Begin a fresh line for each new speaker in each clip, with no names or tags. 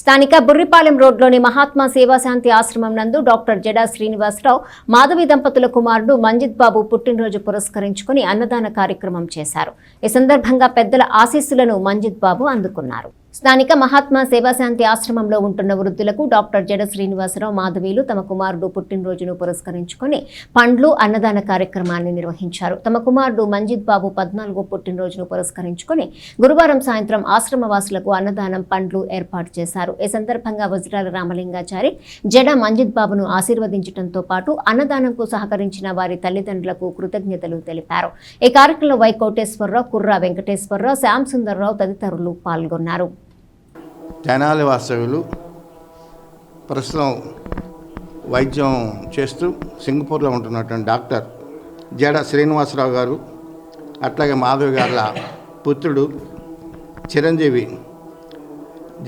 స్థానిక బుర్రిపాలెం రోడ్లోని మహాత్మా సేవాశాంతి ఆశ్రమం నందు డాక్టర్ జడా శ్రీనివాసరావు మాధవి దంపతుల కుమారుడు మంజిత్ బాబు పుట్టినరోజు పురస్కరించుకుని అన్నదాన కార్యక్రమం చేశారు. ఈ సందర్భంగా పెద్దల ఆశీస్సులను మంజిత్ బాబు అందుకున్నారు. స్థానిక మహాత్మా సేవాశాంతి ఆశ్రమంలో ఉంటున్న వృద్ధులకు డాక్టర్ జడ శ్రీనివాసరావు మాధవీలు తమ కుమారుడు పుట్టినరోజును పురస్కరించుకొని పండ్లు అన్నదాన కార్యక్రమాన్ని నిర్వహించారు. తమ కుమారుడు మంజిత్ బాబు పద్నాలుగో పుట్టినరోజును పురస్కరించుకొని గురువారం సాయంత్రం ఆశ్రమవాసులకు అన్నదానం పండ్లు ఏర్పాటు చేశారు. ఈ సందర్భంగా వజ్రాల రామలింగాచారి జడ మంజిత్ బాబును ఆశీర్వదించడంతో పాటు అన్నదానంకు సహకరించిన వారి తల్లిదండ్రులకు కృతజ్ఞతలు తెలిపారు. ఈ కార్యక్రమంలో వై కోటేశ్వరరావు కుర్రా వెంకటేశ్వరరావు శ్యామ్ సుందర్రావు తదితరులు పాల్గొన్నారు.
తెనాలి వాస్తవ్యులు ప్రస్తుతం వైద్యం చేస్తూ సింగపూర్లో ఉంటున్నటువంటి డాక్టర్ జడ శ్రీనివాసరావు గారు అట్లాగే మాధవి గారుల పుత్రుడు చిరంజీవి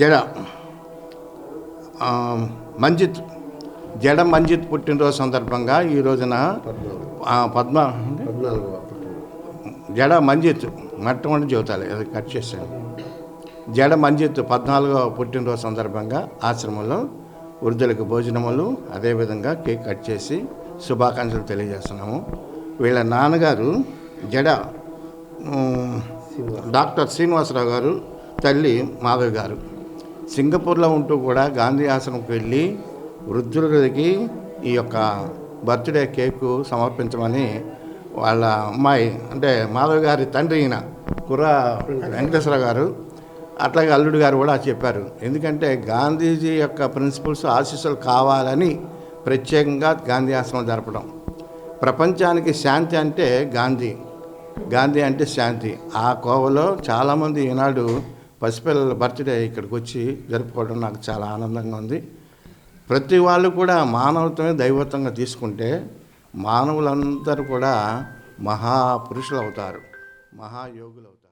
జడ మంజిత్ జడ మంజిత్ పుట్టినరోజు సందర్భంగా ఈ రోజున పద్మ జడ మంజిత్ మొట్టమొదటి జీవితాలు అది కట్ చేశాను. జడ మంజిత్ పద్నాలుగో పుట్టినరోజు సందర్భంగా ఆశ్రమంలో వృద్ధులకు భోజనములు అదేవిధంగా కేక్ కట్ చేసి శుభాకాంక్షలు తెలియజేస్తున్నాము. వీళ్ళ నాన్నగారు జడ డాక్టర్ శ్రీనివాసరావు గారు తల్లి మాధవి గారు. సింగపూర్లో ఉంటూ కూడా గాంధీ ఆశ్రమంకి వెళ్ళి వృద్ధులకి ఈ యొక్క బర్త్డే కేకు సమర్పించమని వాళ్ళ అమ్మాయి అంటే మాధవ్ గారి తండ్రి ఈయన కుర్ర వెంకటేశ్వర గారు అట్లాగే అల్లుడు గారు కూడా చెప్పారు. ఎందుకంటే గాంధీజీ యొక్క ప్రిన్సిపల్స్ ఆశీస్సులు కావాలని ప్రత్యేకంగా గాంధీ ఆశ్రమం జరపడం. ప్రపంచానికి శాంతి అంటే గాంధీ. గాంధీ అంటే శాంతి. ఆ కోవలో చాలామంది ఈనాడు పసిపిల్లల బర్త్డే ఇక్కడికి వచ్చి జరుపుకోవడం నాకు చాలా ఆనందంగా ఉంది. ప్రతి వాళ్ళు కూడా మానవత్వమే దైవత్వంగా తీసుకుంటే మానవులందరూ కూడా మహాపురుషులు అవుతారు మహాయోగులు అవుతారు